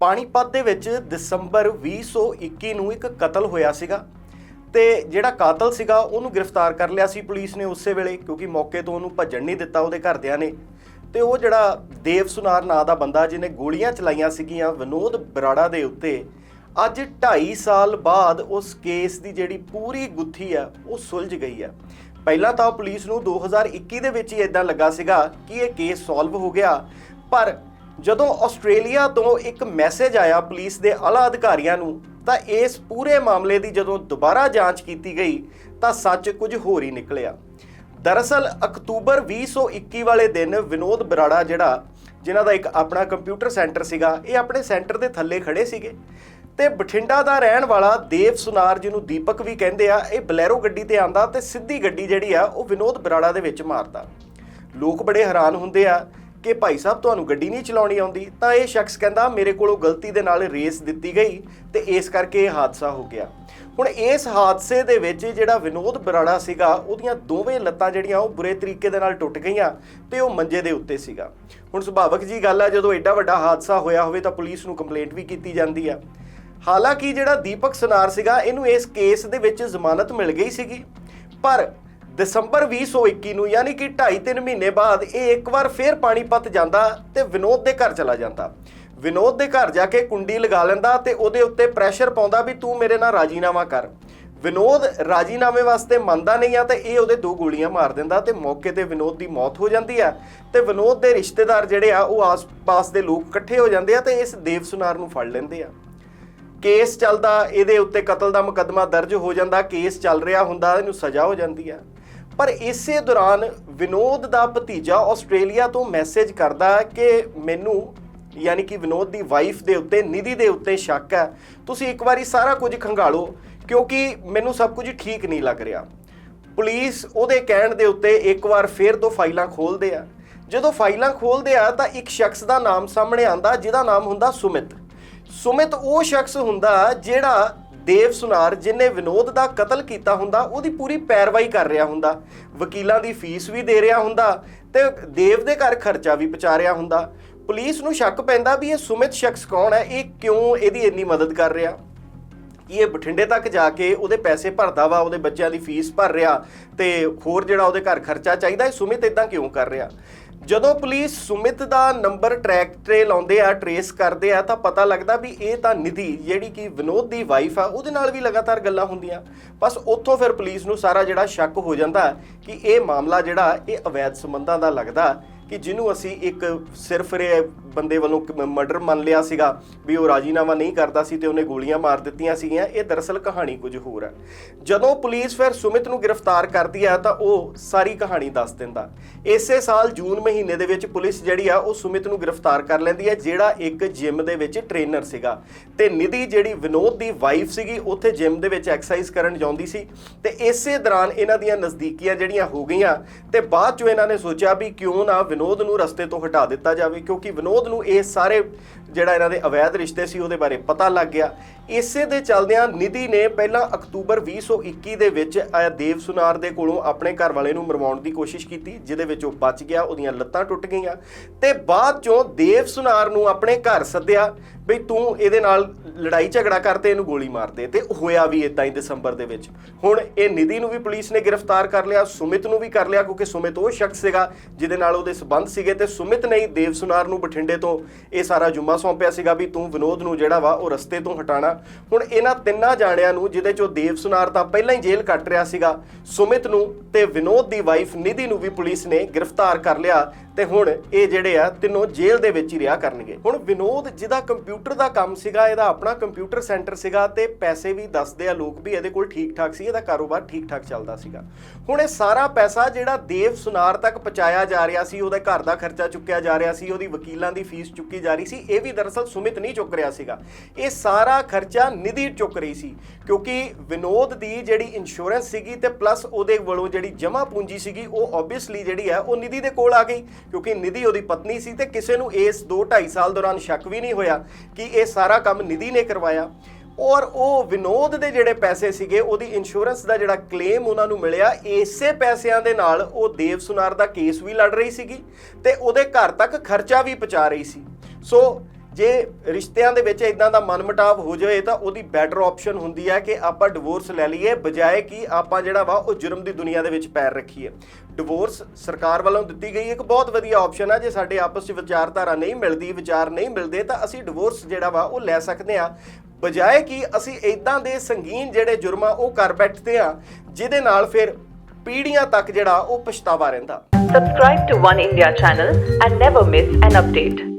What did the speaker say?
ਪਾਣੀਪਤ ਦੇ ਵਿੱਚ ਦਸੰਬਰ 2021 ਨੂੰ ਇੱਕ ਕਤਲ ਹੋਇਆ ਸੀਗਾ ਤੇ ਜਿਹੜਾ ਕਾਤਲ ਸੀਗਾ ਉਹਨੂੰ ਗ੍ਰਿਫਤਾਰ ਕਰ ਲਿਆ ਸੀ ਪੁਲਿਸ ਨੇ ਉਸੇ ਵੇਲੇ, ਕਿਉਂਕਿ ਮੌਕੇ ਤੋਂ ਉਹਨੂੰ ਭੱਜਣ ਨਹੀਂ ਦਿੱਤਾ ਉਹਦੇ ਘਰਦਿਆਂ ਨੇ। ਤੇ ਉਹ ਜਿਹੜਾ ਦੇਵ ਸੁਨਾਰ ਨਾਂ ਦਾ ਬੰਦਾ ਜਿਹਨੇ ਗੋਲੀਆਂ ਚਲਾਈਆਂ ਸੀਗੀਆਂ ਵਿਨੋਦ ਬਰਾੜਾ ਦੇ ਉੱਤੇ, ਅੱਜ 2.5 ਸਾਲ ਬਾਅਦ ਉਸ ਕੇਸ ਦੀ ਜਿਹੜੀ ਪੂਰੀ ਗੁੱਥੀ ਆ, ਉਹ ਸੁਲਝ ਗਈ ਆ। ਪਹਿਲਾਂ ਤਾਂ ਪੁਲਿਸ ਨੂੰ 2021 ਦੇ ਵਿੱਚ ਹੀ ਇਦਾਂ ਲੱਗਾ ਸੀਗਾ ਕਿ ਇਹ ਕੇਸ ਸੋਲਵ ਹੋ ਗਿਆ, ਪਰ ਜਦੋਂ ਆਸਟ੍ਰੇਲੀਆ ਤੋਂ ਇੱਕ ਮੈਸੇਜ ਆਇਆ ਪੁਲਿਸ ਦੇ ਆਲਾ ਅਧਿਕਾਰੀਆਂ ਨੂੰ, ਤਾਂ ਇਸ ਪੂਰੇ ਮਾਮਲੇ ਦੀ ਜਦੋਂ ਦੁਬਾਰਾ ਜਾਂਚ ਕੀਤੀ ਗਈ, ਤਾਂ ਸੱਚ ਕੁਝ ਹੋਰ ਹੀ ਨਿਕਲਿਆ। ਦਰਅਸਲ, ਅਕਤੂਬਰ 2021 ਵਾਲੇ ਦਿਨ ਵਿਨੋਦ ਬਰਾੜਾ ਜਿਹੜਾ, ਜਿਨ੍ਹਾਂ ਦਾ ਇੱਕ ਆਪਣਾ ਕੰਪਿਊਟਰ ਸੈਂਟਰ ਸੀਗਾ, ਇਹ ਆਪਣੇ ਸੈਂਟਰ ਦੇ ਥੱਲੇ ਖੜੇ ਸੀਗੇ। ਤੇ ਬਠਿੰਡਾ ਦਾ ਰਹਿਣ ਵਾਲਾ ਦੇਵ ਸੁਨਾਰ ਜਿਹਨੂੰ ਦੀਪਕ ਵੀ ਕਹਿੰਦੇ ਆ, ਇਹ ਬਲੈਰੋ ਗੱਡੀ ਤੇ ਆਂਦਾ ਤੇ ਸਿੱਧੀ ਗੱਡੀ ਜਿਹੜੀ ਆ, ਉਹ ਵਿਨੋਦ ਬਰਾੜਾ ਦੇ ਵਿੱਚ ਮਾਰਦਾ। ਲੋਕ ਬੜੇ ਹੈਰਾਨ ਹੁੰਦੇ ਆ ਕਿ ਭਾਈ ਸਾਹਿਬ ਤੁਹਾਨੂੰ ਗੱਡੀ ਨਹੀਂ ਚਲਾਉਣੀ ਆਉਂਦੀ, ਤਾਂ ਇਹ ਸ਼ਖਸ ਕਹਿੰਦਾ, ਮੇਰੇ ਕੋਲੋਂ ਗਲਤੀ ਦੇ ਨਾਲ ਰੇਸ ਦਿੱਤੀ ਗਈ ਤੇ ਇਸ ਕਰਕੇ ਇਹ ਹਾਦਸਾ ਹੋ ਗਿਆ। ਹੁਣ ਇਸ ਹਾਦਸੇ ਦੇ ਵਿੱਚ ਜਿਹੜਾ ਵਿਨੋਦ ਬਰਾੜਾ ਸੀਗਾ, ਉਹਦੀਆਂ ਦੋਵੇਂ ਲੱਤਾਂ ਜਿਹੜੀਆਂ, ਉਹ ਬੁਰੇ ਤਰੀਕੇ ਦੇ ਨਾਲ ਟੁੱਟ ਗਈਆਂ ਤੇ ਉਹ ਮੰਜੇ ਦੇ ਉੱਤੇ ਸੀਗਾ। ਹੁਣ ਸੁਭਾਵਕ ਜੀ ਗੱਲ ਆ, ਜਦੋਂ ਐਡਾ ਵੱਡਾ ਹਾਦਸਾ ਹੋਇਆ ਹੋਵੇ ਤਾਂ ਪੁਲਿਸ ਨੂੰ ਕੰਪਲੇਂਟ ਵੀ ਕੀਤੀ ਜਾਂਦੀ ਆ। ਹਾਲਾਂਕਿ ਜਿਹੜਾ ਦੀਪਕ ਸਨਾਰ ਸੀਗਾ, ਇਹਨੂੰ ਇਸ ਕੇਸ ਦੇ ਵਿੱਚ ਜ਼ਮਾਨਤ ਮਿਲ ਗਈ ਸੀਗੀ। ਪਰ ਦਸੰਬਰ 2021 ਨੂੰ, ਯਾਨੀ ਕਿ 2.5-3 ਮਹੀਨੇ ਬਾਅਦ, ਇਹ ਇੱਕ ਵਾਰ ਫੇਰ ਪਾਣੀਪਤ ਜਾਂਦਾ ਤੇ ਵਿਨੋਦ ਦੇ ਘਰ ਚਲਾ ਜਾਂਦਾ। ਵਿਨੋਦ ਦੇ ਘਰ ਜਾ ਕੇ ਕੁੰਡੀ ਲਗਾ ਲੈਂਦਾ ਤੇ ਉਹਦੇ ਉੱਤੇ ਪ੍ਰੈਸ਼ਰ ਪਾਉਂਦਾ ਵੀ ਤੂੰ ਮੇਰੇ ਨਾਲ ਰਾਜੀਨਾਮਾ ਕਰ। ਵਿਨੋਦ ਰਾਜੀਨਾਮੇ ਵਾਸਤੇ ਮੰਨਦਾ ਨਹੀਂ ਆ ਤੇ ਇਹ ਉਹਦੇ ਦੋ ਗੋਲੀਆਂ ਮਾਰ ਦਿੰਦਾ ਤੇ ਮੌਕੇ ਤੇ ਵਿਨੋਦ ਦੀ ਮੌਤ ਹੋ ਜਾਂਦੀ ਆ। ਤੇ ਵਿਨੋਦ ਦੇ ਰਿਸ਼ਤੇਦਾਰ ਜਿਹੜੇ ਆ, ਉਹ ਆਸ-ਪਾਸ ਦੇ ਲੋਕ ਇਕੱਠੇ ਹੋ ਜਾਂਦੇ ਆ ਤੇ ਇਸ ਦੇਵ ਸੁਨਾਰ ਨੂੰ ਫੜ ਲੈਂਦੇ ਆ। ਕੇਸ ਚੱਲਦਾ, ਇਹਦੇ ਉੱਤੇ ਕਤਲ ਦਾ ਮੁਕੱਦਮਾ ਦਰਜ ਹੋ ਜਾਂਦਾ, ਕੇਸ ਚੱਲ ਰਿਹਾ ਹੁੰਦਾ, ਇਹਨੂੰ ਸਜ਼ਾ ਹੋ ਜਾਂਦੀ ਆ। ਪਰ ਇਸੇ ਦੌਰਾਨ ਵਿਨੋਦ ਦਾ ਭਤੀਜਾ ਆਸਟ੍ਰੇਲੀਆ ਤੋਂ ਮੈਸੇਜ ਕਰਦਾ ਕਿ ਮੈਨੂੰ, ਯਾਨੀ ਕਿ ਵਿਨੋਦ ਦੀ ਵਾਈਫ ਦੇ ਉੱਤੇ, ਨਿਧੀ ਦੇ ਉੱਤੇ ਸ਼ੱਕ ਹੈ। ਤੁਸੀਂ ਇੱਕ ਵਾਰੀ ਸਾਰਾ ਕੁਝ ਖੰਗਾਲੋ, ਕਿਉਂਕਿ ਮੈਨੂੰ ਸਭ ਕੁਝ ਠੀਕ ਨਹੀਂ ਲੱਗ ਰਿਹਾ। ਪੁਲਿਸ ਉਹਦੇ ਕਹਿਣ ਦੇ ਉੱਤੇ ਇੱਕ ਵਾਰ ਫੇਰ ਤੋਂ ਫਾਈਲਾਂ ਖੋਲਦੇ ਆ। ਜਦੋਂ ਫਾਈਲਾਂ ਖੋਲਦੇ ਆ, ਤਾਂ ਇੱਕ ਸ਼ਖਸ ਦਾ ਨਾਮ ਸਾਹਮਣੇ ਆਂਦਾ ਜਿਹਦਾ ਨਾਮ ਹੁੰਦਾ ਸੁਮਿਤ। ਸੁਮਿਤ ਉਹ ਸ਼ਖਸ ਹੁੰਦਾ ਜਿਹੜਾ ਦੇਵ ਸੁਨਾਰ ਜਿਨੇ ਵਿਨੋਦ ਦਾ ਕਤਲ ਕੀਤਾ ਹੁੰਦਾ, ਉਹਦੀ ਪੂਰੀ ਪੈਰਵਾਈ ਕਰ ਰਿਹਾ ਹੁੰਦਾ। ਵਕੀਲਾਂ ਦੀ ਫੀਸ ਵੀ ਦੇ ਰਿਹਾ ਹੁੰਦਾ ਤੇ ਦੇਵ ਦੇ ਘਰ ਖਰਚਾ ਵੀ ਪਹੁੰਚਾ ਰਿਹਾ ਹੁੰਦਾ। ਪੁਲਿਸ ਨੂੰ ਸ਼ੱਕ ਪੈਂਦਾ ਵੀ ਇਹ ਸੁਮਿਤ ਸ਼ਖਸ ਕੌਣ ਹੈ, ਇਹ ਕਿਉਂ ਇਹਦੀ ਇੰਨੀ ਮਦਦ ਕਰ ਰਿਹਾ? ਇਹ ਬਠਿੰਡੇ ਤੱਕ ਜਾ ਕੇ ਉਹਦੇ ਪੈਸੇ ਭਰਦਾ ਵਾ, ਉਹਦੇ ਬੱਚਿਆਂ ਦੀ ਫੀਸ ਭਰ ਰਿਹਾ ਤੇ ਹੋਰ ਜਿਹੜਾ ਉਹਦੇ ਘਰ ਖਰਚਾ ਚਾਹੀਦਾ, ਇਹ ਸੁਮਿਤ ਇਦਾਂ ਕਿਉਂ ਕਰ ਰਿਹਾ? ਜਦੋਂ ਪੁਲਿਸ ਸੁਮਿਤ ਦਾ ਨੰਬਰ ਟਰੈਕ ਤੇ ਲਾਉਂਦੇ ਆ ਟਰੇਸ ਕਰਦੇ ਆ, ਤਾਂ ਪਤਾ ਲੱਗਦਾ ਵੀ ਇਹ ਤਾਂ ਨਿਧੀ, ਜਿਹੜੀ ਕਿ ਵਿਨੋਦ ਦੀ ਵਾਈਫ ਆ, ਉਹਦੇ ਨਾਲ ਵੀ ਲਗਾਤਾਰ ਗੱਲਾਂ ਹੁੰਦੀਆਂ। ਬਸ ਉੱਥੋਂ ਫਿਰ ਪੁਲਿਸ ਨੂੰ ਸਾਰਾ ਜਿਹੜਾ ਸ਼ੱਕ ਹੋ ਜਾਂਦਾ ਕਿ ਇਹ ਮਾਮਲਾ ਜਿਹੜਾ, ਇਹ ਅਵੈਧ ਸੰਬੰਧਾਂ ਦਾ ਲੱਗਦਾ ਕਿ ਜਿਹਨੂੰ ਅਸੀਂ ਇੱਕ ਸਿਰਫ ਰੇ ਬੰਦੇ ਵੱਲੋਂ ਮਰਡਰ ਮੰਨ ਲਿਆ ਸੀਗਾ ਵੀ ਉਹ ਰਾਜੀਨਾਮਾ ਨਹੀਂ ਕਰਦਾ ਸੀ ਤੇ ਉਹਨੇ ਗੋਲੀਆਂ ਮਾਰ ਦਿੱਤੀਆਂ ਸੀਗੀਆਂ। ਇਹ ਦਰਅਸਲ ਕਹਾਣੀ ਕੁਝ ਹੋਰ ਹੈ। ਜਦੋਂ ਪੁਲਿਸ ਫਿਰ ਸੁਮਿਤ ਨੂੰ ਗ੍ਰਿਫਤਾਰ ਕਰਦੀ ਆ ਤਾਂ ਉਹ ਸਾਰੀ ਕਹਾਣੀ ਦੱਸ ਦਿੰਦਾ। ਇਸੇ ਸਾਲ ਜੂਨ ਮਹੀਨੇ ਦੇ ਵਿੱਚ ਪੁਲਿਸ ਜਿਹੜੀ ਆ, ਉਹ ਸੁਮਿਤ ਨੂੰ ਗ੍ਰਿਫਤਾਰ ਕਰ ਲੈਂਦੀ ਹੈ, ਜਿਹੜਾ ਇੱਕ ਜਿਮ ਦੇ ਵਿੱਚ ਟ੍ਰੇਨਰ ਸੀਗਾ। ਤੇ ਨਿਧੀ ਜਿਹੜੀ ਵਿਨੋਦ ਦੀ ਵਾਈਫ ਸੀਗੀ, ਉੱਥੇ ਜਿਮ ਦੇ ਵਿੱਚ ਐਕਸਰਸਾਈਜ਼ ਕਰਨ ਜਾਂਦੀ ਸੀ। ਤੇ ਇਸੇ ਦੌਰਾਨ ਇਹਨਾਂ ਦੀਆਂ ਨਜ਼ਦੀਕੀਆਂ ਜਿਹੜੀਆਂ ਹੋ ਗਈਆਂ ਤੇ ਬਾਅਦ 'ਚੋਂ ਇਹਨਾਂ ਨੇ ਸੋਚਿਆ ਵੀ ਕਿਉਂ ਨਾ ਵਿਨੋਦ ਨੂੰ ਰਸਤੇ ਤੋਂ ਹਟਾ ਦਿੱਤਾ ਜਾਵੇ, ਕਿਉਂਕਿ ਵਿਨੋਦ ਨੂੰ ਇਹ ਸਾਰੇ ਜਿਹੜਾ ਇਹਨਾਂ ਦੇ ਅਵੈਧ ਰਿਸ਼ਤੇ ਸੀ ਉਹਦੇ ਬਾਰੇ ਪਤਾ ਲੱਗ ਗਿਆ। ਇਸੇ ਦੇ ਚੱਲਦਿਆਂ ਨਿਧੀ ਨੇ ਪਹਿਲਾਂ ਅਕਤੂਬਰ 2021 ਦੇ ਵਿੱਚ ਦੇਵ ਸੁਨਾਰ ਦੇ ਕੋਲੋਂ ਆਪਣੇ ਘਰ ਵਾਲੇ ਨੂੰ ਮਰਵਾਉਣ ਦੀ ਕੋਸ਼ਿਸ਼ ਕੀਤੀ, ਜਿਹਦੇ ਵਿੱਚ ਉਹ ਬਚ ਗਿਆ, ਉਹਦੀਆਂ ਲੱਤਾਂ ਟੁੱਟ ਗਈਆਂ ਤੇ ਬਾਅਦ ਚੋਂ ਦੇਵ ਸੁਨਾਰ ਨੂੰ ਆਪਣੇ ਘਰ ਸੱਦਿਆ। ਬਈ ਤੂੰ ਇਹਦੇ ਨਾਲ ਲੜਾਈ ਝਗੜਾ ਕਰਦੇ ਇਹਨੂੰ ਗੋਲੀ ਮਾਰ ਦੇ ਤੇ ਹੋਇਆ ਵੀ ਇਦਾਂ ਹੀ ਦਸੰਬਰ ਦੇ ਵਿੱਚ। ਹੁਣ ਇਹ ਨਿਧੀ ਨੂੰ ਵੀ ਪੁਲਿਸ ਨੇ ਗ੍ਰਿਫਤਾਰ ਕਰ ਲਿਆ, ਸੁਮਿਤ ਨੂੰ ਵੀ ਕਰ ਲਿਆ, ਕਿਉਂਕਿ ਸੁਮਿਤ ਉਹ ਸ਼ਖਸ ਸੀਗਾ ਜਿਹਦੇ ਨਾਲ ਉਹਦੇ ਸਬੰਧ ਸੀਗੇ ਤੇ ਸੁਮਿਤ ਨੇ ਹੀ ਦੇਵ ਸੁਨਾਰ ਨੂੰ ਬਠਿੰਡੇ ਤੋਂ ਇਹ ਸਾਰਾ ਜੁਮਾ ਸੌਂਪਿਆ ਸੀਗਾ ਵੀ ਤੂੰ ਵਿਨੋਦ ਨੂੰ ਜਿਹੜਾ ਵਾ ਉਹ ਰਸਤੇ ਤੋਂ ਹਟਾਣਾ। ਹੁਣ ਇਹਨਾਂ ਤਿੰਨਾਂ ਜਾਣਿਆਂ ਨੂੰ, ਜਿਹਦੇ ਚੋਂ ਦੇਵ ਸੁਨਾਰ ਤਾਂ ਪਹਿਲਾਂ ਹੀ ਜੇਲ੍ਹ ਕੱਟ ਰਿਹਾ ਸੀਗਾ, ਸੁਮਿਤ ਨੂੰ ਤੇ ਵਿਨੋਦ ਦੀ ਵਾਈਫ ਨਿਧੀ ਨੂੰ ਵੀ ਪੁਲਿਸ ਨੇ ਗ੍ਰਿਫਤਾਰ ਕਰ ਲਿਆ ਤੇ ਹੁਣ ਇਹ ਜਿਹੜੇ ਆ ਤਿੰਨੋਂ ਜੇਲ੍ਹ ਦੇ ਵਿੱਚ ਹੀ ਰਿਹਾ ਕਰਨਗੇ। ਹੁਣ ਵਿਨੋਦ ਜਿਹਦਾ ਕੰਪਿਊਟਰ ਦਾ ਕੰਮ ਸੀਗਾ, ਇਹਦਾ ਆਪਣਾ ਕੰਪਿਊਟਰ ਸੈਂਟਰ ਸੀਗਾ ਤੇ ਪੈਸੇ ਵੀ ਦੱਸਦੇ ਆ ਲੋਕ ਵੀ ਇਹਦੇ ਕੋਲ ਠੀਕ ਠਾਕ ਸੀ, ਇਹਦਾ ਕਾਰੋਬਾਰ ਠੀਕ ਠਾਕ ਚੱਲਦਾ ਸੀਗਾ। ਹੁਣ ਇਹ ਸਾਰਾ ਪੈਸਾ ਜਿਹੜਾ ਦੇਵ ਸੁਨਾਰ ਤੱਕ ਪਹੁੰਚਾਇਆ ਜਾ ਰਿਹਾ ਸੀ, ਉਹਦੇ ਘਰ ਦਾ ਖਰਚਾ ਚੁੱਕਿਆ ਜਾ ਰਿਹਾ ਸੀ, ਉਹਦੀ ਵਕੀਲਾਂ ਦੀ ਫੀਸ ਚੁੱਕੀ ਜਾ ਰਹੀ ਸੀ, ਇਹ ਵੀ ਦਰਅਸਲ ਸੁਮਿਤ ਨਹੀਂ ਚੁੱਕ ਰਿਹਾ ਸੀਗਾ। ਇਹ ਸਾਰਾ ਖਰਚਾ ਨਿਧੀ ਚੁੱਕ ਰਹੀ ਸੀ, ਕਿਉਂਕਿ ਵਿਨੋਦ ਦੀ ਜਿਹੜੀ ਇੰਸ਼ੋਰੈਂਸ ਸੀਗੀ ਤੇ ਪਲੱਸ ਉਹਦੇ ਵੱਲੋਂ ਜਿਹੜੀ ਜਮ੍ਹਾਂ ਪੂੰਜੀ ਸੀਗੀ, ਉਹ ਆਬਵੀਅਸਲੀ ਜਿਹੜੀ ਹੈ ਉਹ ਨਿਧੀ ਦੇ ਕੋਲ ਆ ਗਈ, ਕਿਉਂਕਿ ਨਿਧੀ ਉਹਦੀ ਪਤਨੀ ਸੀ ਤੇ ਕਿਸੇ ਨੂੰ ਇਸ 2 2.5 ਸਾਲ ਦੌਰਾਨ ਸ਼ੱਕ ਵੀ ਨਹੀਂ ਹੋਇਆ। ਕਿ ਇਹ ਸਾਰਾ ਕੰਮ ਨਿਧੀ ਨੇ ਕਰਵਾਇਆ। ਔਰ ਉਹ ਵਿਨੋਦ ਦੇ ਜਿਹੜੇ ਪੈਸੇ ਸੀਗੇ, ਉਹਦੀ ਇੰਸ਼ੋਰੈਂਸ ਦਾ ਜਿਹੜਾ ਕਲੇਮ ਉਹਨਾਂ ਨੂੰ ਮਿਲਿਆ, ਇਸੇ ਪੈਸਿਆਂ ਦੇ ਨਾਲ ਉਹ ਦੇਵ ਸੁਨਾਰ ਦਾ ਕੇਸ ਵੀ ਲੜ ਰਹੀ ਸੀਗੀ ਤੇ ਉਹਦੇ ਘਰ ਤੱਕ ਖਰਚਾ ਵੀ ਪਹੁੰਚਾ ਰਹੀ ਸੀ। ਸੋ ਜੇ ਰਿਸ਼ਤਿਆਂ ਦੇ ਵਿੱਚ ਇਦਾਂ ਦਾ ਮਨਮਟਾਵ ਹੋ ਜਾਵੇ ਤਾਂ ਉਹਦੀ ਬੈਟਰ ਆਪਸ਼ਨ ਹੁੰਦੀ ਹੈ ਕਿ ਆਪਾਂ ਡਿਵੋਰਸ ਲੈ ਲਈਏ, ਬਜਾਏ ਕਿ ਆਪਾਂ ਜਿਹੜਾ ਵਾ ਉਹ ਜੁਰਮ ਦੀ ਦੁਨੀਆ ਦੇ ਵਿੱਚ ਪੈਰ ਰੱਖੀਏ। ਡਿਵੋਰਸ ਸਰਕਾਰ ਵੱਲੋਂ ਦਿੱਤੀ ਗਈ ਇੱਕ ਬਹੁਤ ਵਧੀਆ ਆਪਸ਼ਨ ਹੈ। ਜੇ ਸਾਡੇ ਆਪਸ ਵਿੱਚ ਵਿਚਾਰਧਾਰਾ ਨਹੀਂ ਮਿਲਦੀ, ਵਿਚਾਰ ਨਹੀਂ ਮਿਲਦੇ, ਤਾਂ ਅਸੀਂ ਡਿਵੋਰਸ ਜਿਹੜਾ ਵਾ ਉਹ ਲੈ ਸਕਦੇ ਆ ਬਜਾਏ ਕਿ ਅਸੀਂ ਇਦਾਂ ਦੇ ਸੰਗੀਨ ਜਿਹੜੇ ਜੁਰਮ ਆ ਉਹ ਕਰ ਬੈਠਦੇ ਆ ਜਿਹਦੇ ਨਾਲ ਫਿਰ ਪੀੜ੍ਹੀਆਂ ਤੱਕ ਜਿਹੜਾ ਉਹ ਪਛਤਾਵਾ ਰਹਿੰਦਾ। Subscribe to One India channel and never miss an update.